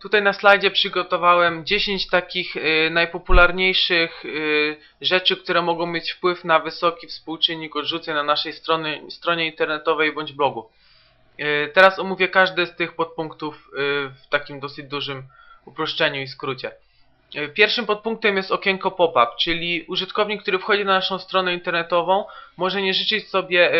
Tutaj na slajdzie przygotowałem 10 takich y, najpopularniejszych y, rzeczy, które mogą mieć wpływ na wysoki współczynnik odrzuceń na naszej strony, stronie internetowej bądź blogu. Y, teraz omówię każdy z tych podpunktów w takim dosyć dużym uproszczeniu i skrócie. Pierwszym podpunktem jest okienko pop-up, czyli użytkownik, który wchodzi na naszą stronę internetową, może nie życzyć sobie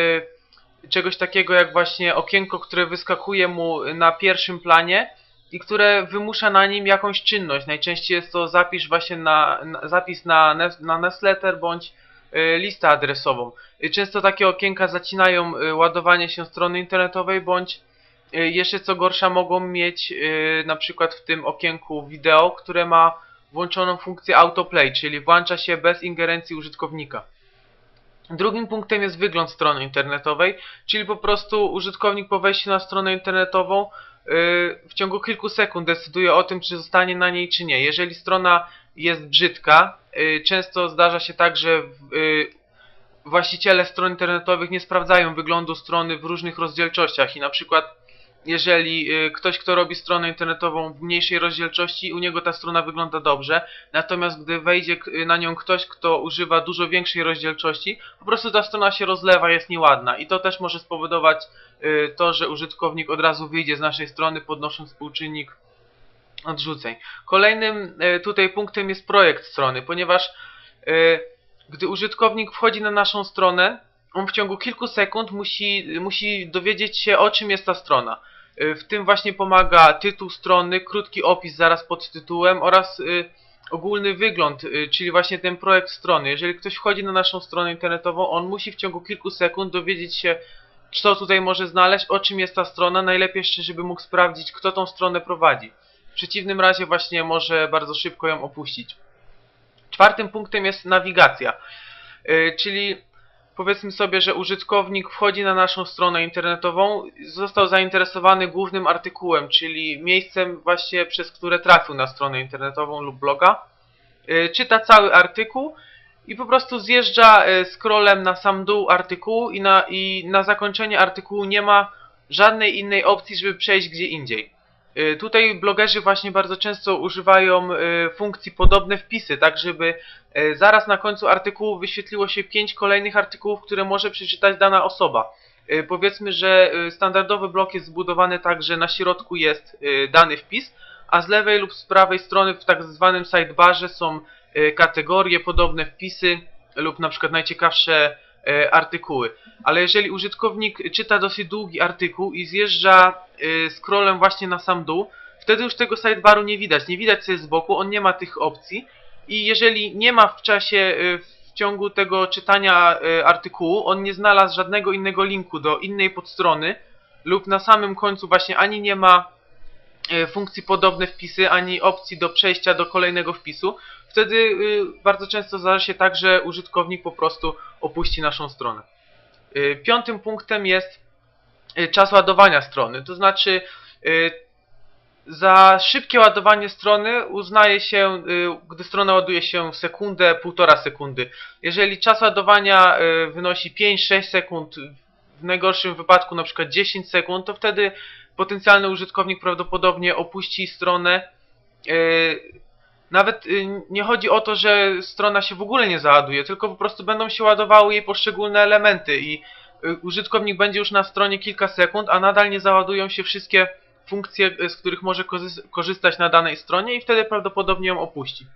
czegoś takiego jak właśnie okienko, które wyskakuje mu na pierwszym planie i które wymusza na nim jakąś czynność. Najczęściej jest to zapis właśnie na, na zapis na, na newsletter bądź y, listę adresową. Y, Często takie okienka zacinają y, ładowanie się strony internetowej bądź jeszcze co gorsza mogą mieć na przykład w tym okienku wideo, które ma włączoną funkcję autoplay, czyli włącza się bez ingerencji użytkownika. Drugim punktem jest wygląd strony internetowej, czyli po prostu użytkownik po wejściu na stronę internetową w ciągu kilku sekund decyduje o tym, czy zostanie na niej, czy nie. Jeżeli strona jest brzydka, yy, często zdarza się tak, że yy, właściciele stron internetowych nie sprawdzają wyglądu strony w różnych rozdzielczościach i na przykład jeżeli y, ktoś, kto robi stronę internetową w mniejszej rozdzielczości, u niego ta strona wygląda dobrze, natomiast gdy wejdzie k- na nią ktoś, kto używa dużo większej rozdzielczości, po prostu ta strona się rozlewa, jest nieładna i to też może spowodować y, to, że użytkownik od razu wyjdzie z naszej strony, podnosząc współczynnik odrzuceń. Kolejnym y, tutaj punktem jest projekt strony, ponieważ y, gdy użytkownik wchodzi na naszą stronę, on w ciągu kilku sekund musi, musi dowiedzieć się o czym jest ta strona. Y, W tym właśnie pomaga tytuł strony, krótki opis zaraz pod tytułem oraz y, ogólny wygląd, y, czyli właśnie ten projekt strony. Jeżeli ktoś wchodzi na naszą stronę internetową, on musi w ciągu kilku sekund dowiedzieć się, co tutaj może znaleźć, o czym jest ta strona, najlepiej jeszcze, żeby mógł sprawdzić, kto tą stronę prowadzi. W przeciwnym razie właśnie może bardzo szybko ją opuścić. Czwartym punktem jest nawigacja, czyli powiedzmy sobie, że użytkownik wchodzi na naszą stronę internetową, został zainteresowany głównym artykułem, czyli miejscem właśnie przez które trafił na stronę internetową lub bloga, y, czyta cały artykuł i po prostu zjeżdża y, scrollem na sam dół artykułu i na, i na zakończenie artykułu nie ma żadnej innej opcji, żeby przejść gdzie indziej. Y, Tutaj blogerzy właśnie bardzo często używają y, funkcji podobne wpisy, tak żeby y, zaraz na końcu artykułu wyświetliło się pięć kolejnych artykułów, które może przeczytać dana osoba. Powiedzmy, że standardowy blok jest zbudowany tak, że na środku jest dany wpis, a z lewej lub z prawej strony w tak zwanym sidebarze są kategorie, podobne wpisy lub na przykład najciekawsze artykuły. Ale jeżeli użytkownik czyta dosyć długi artykuł i zjeżdża y, scrollem właśnie na sam dół, wtedy już tego sidebaru nie widać. Nie widać co jest z boku, on nie ma tych opcji i jeżeli nie ma w czasie, y, w ciągu tego czytania artykułu, on nie znalazł żadnego innego linku do innej podstrony lub na samym końcu właśnie ani nie ma funkcji podobne wpisy, ani opcji do przejścia do kolejnego wpisu, wtedy y, bardzo często zdarza się tak, że użytkownik po prostu opuści naszą stronę. Y, Piątym punktem jest y, czas ładowania strony, to znaczy za szybkie ładowanie strony uznaje się, gdy strona ładuje się w sekundę, półtora sekundy. Jeżeli czas ładowania wynosi 5-6 sekund, w najgorszym wypadku na przykład 10 sekund, to wtedy potencjalny użytkownik prawdopodobnie opuści stronę. Nawet y, nie chodzi o to, że strona się w ogóle nie załaduje, tylko po prostu będą się ładowały jej poszczególne elementy i y, użytkownik będzie już na stronie kilka sekund, a nadal nie załadują się wszystkie funkcje, y, z których może korzys- korzystać na danej stronie i wtedy prawdopodobnie ją opuści.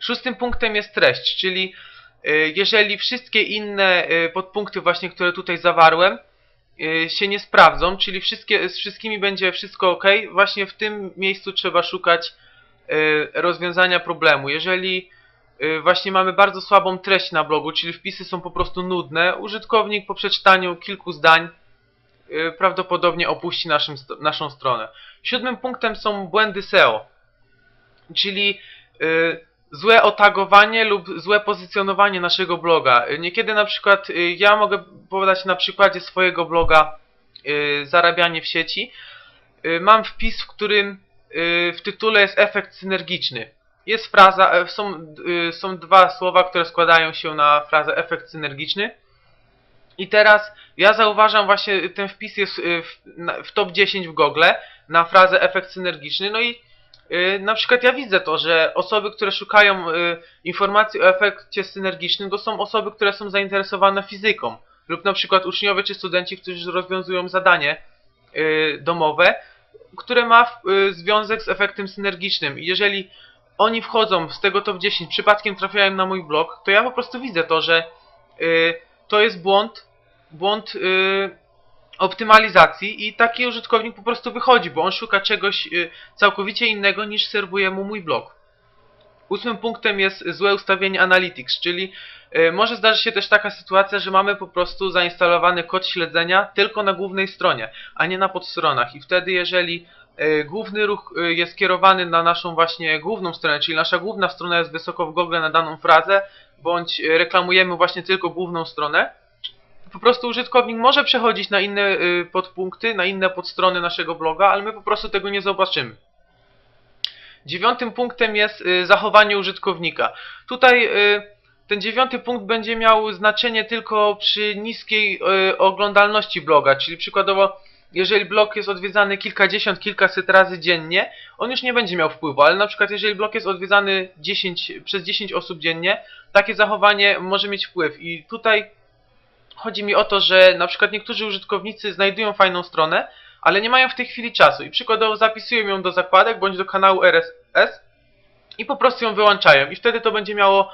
Szóstym punktem jest treść, czyli jeżeli wszystkie inne podpunkty właśnie, które tutaj zawarłem, się nie sprawdzą, czyli wszystkie, z wszystkimi będzie wszystko ok, właśnie w tym miejscu trzeba szukać rozwiązania problemu. Jeżeli y, właśnie mamy bardzo słabą treść na blogu, czyli wpisy są po prostu nudne, użytkownik po przeczytaniu kilku zdań y, prawdopodobnie opuści naszym, naszą stronę. Siódmym punktem są błędy SEO, czyli y, złe otagowanie lub złe pozycjonowanie naszego bloga. Y, Niekiedy na przykład y, ja mogę podać na przykładzie swojego bloga y, zarabianie w sieci. Y, Mam wpis, w którym y, w tytule jest efekt synergiczny. Jest fraza, e, są, y, są dwa słowa, które składają się na frazę efekt synergiczny. I teraz ja zauważam właśnie ten wpis jest y, w, w top 10 w Google, na frazę efekt synergiczny. No i y, na przykład ja widzę to, że osoby, które szukają y, informacji o efekcie synergicznym, to są osoby, które są zainteresowane fizyką. Lub na przykład uczniowie czy studenci, którzy rozwiązują zadanie y, domowe, które ma y, związek z efektem synergicznym. I jeżeli oni wchodzą z tego top 10, przypadkiem trafiają na mój blog, to ja po prostu widzę to, że y, to jest błąd, błąd y, optymalizacji i taki użytkownik po prostu wychodzi, bo on szuka czegoś całkowicie innego niż serwuje mu mój blog. Ósmym punktem jest złe ustawienie Analytics, czyli y, może zdarzyć się też taka sytuacja, że mamy po prostu zainstalowany kod śledzenia tylko na głównej stronie, a nie na podstronach i wtedy jeżeli y, główny ruch y, jest kierowany na naszą właśnie główną stronę, czyli nasza główna strona jest wysoko w Google na daną frazę, bądź reklamujemy właśnie tylko główną stronę, po prostu użytkownik może przechodzić na inne podpunkty, na inne podstrony naszego bloga, ale my po prostu tego nie zobaczymy. Dziewiątym punktem jest y, zachowanie użytkownika. Tutaj y, ten dziewiąty punkt będzie miał znaczenie tylko przy niskiej y, oglądalności bloga, czyli przykładowo jeżeli blog jest odwiedzany kilkadziesiąt, kilkaset razy dziennie, on już nie będzie miał wpływu, ale na przykład jeżeli blog jest odwiedzany 10, przez 10 osób dziennie, takie zachowanie może mieć wpływ. I tutaj chodzi mi o to, że na przykład niektórzy użytkownicy znajdują fajną stronę, ale nie mają w tej chwili czasu. I przykładowo zapisują ją do zakładek bądź do kanału RSS i po prostu ją wyłączają. I wtedy to będzie miało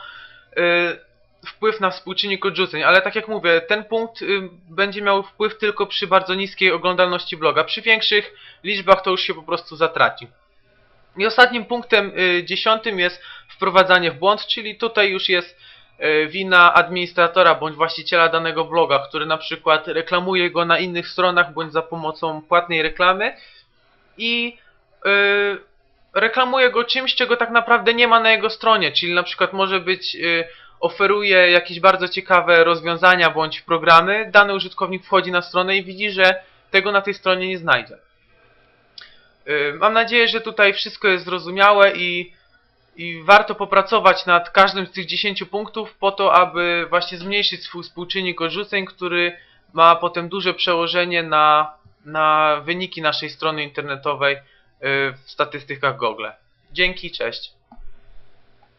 y, wpływ na współczynnik odrzuceń, ale tak jak mówię, ten punkt y, będzie miał wpływ tylko przy bardzo niskiej oglądalności bloga, przy większych liczbach to już się po prostu zatraci. I ostatnim punktem y, dziesiątym jest wprowadzanie w błąd, czyli tutaj już jest wina administratora bądź właściciela danego bloga, który na przykład reklamuje go na innych stronach bądź za pomocą płatnej reklamy i y, reklamuje go czymś, czego tak naprawdę nie ma na jego stronie, czyli na przykład może być y, oferuje jakieś bardzo ciekawe rozwiązania bądź programy, dany użytkownik wchodzi na stronę i widzi, że tego na tej stronie nie znajdzie. Y, Mam nadzieję, że tutaj wszystko jest zrozumiałe i, i warto popracować nad każdym z tych 10 punktów po to, aby właśnie zmniejszyć swój współczynnik odrzuceń, który ma potem duże przełożenie na, na wyniki naszej strony internetowej y, w statystykach Google. Dzięki, cześć.